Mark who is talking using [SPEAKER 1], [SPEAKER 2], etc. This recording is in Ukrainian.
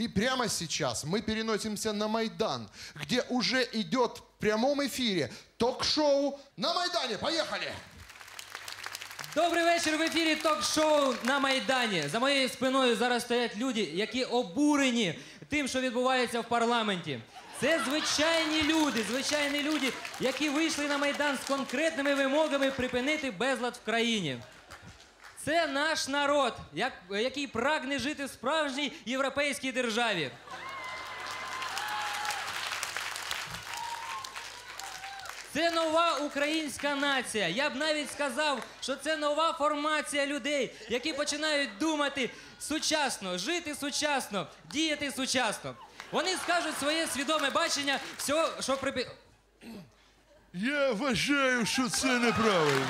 [SPEAKER 1] И прямо сейчас мы переносимся на Майдан, где уже идет в прямом эфире ток-шоу на Майдане. Поехали!
[SPEAKER 2] Добрий вечір в ефірі ток-шоу на Майдані. За моєю спиною зараз стоять люди, які обурені тим, що відбувається в парламенті. Це звичайні люди, звичайні люди, які вийшли на Майдан з конкретними вимогами припинити безлад в країні. Це наш народ, як- який прагне жити в справжній європейській державі. Це нова українська нація. Я б навіть сказав, що це нова формація людей, які починають думати сучасно, жити сучасно, діяти сучасно. Вони скажуть своє свідоме бачення всього, що припи...
[SPEAKER 3] Я вважаю, що це неправильно.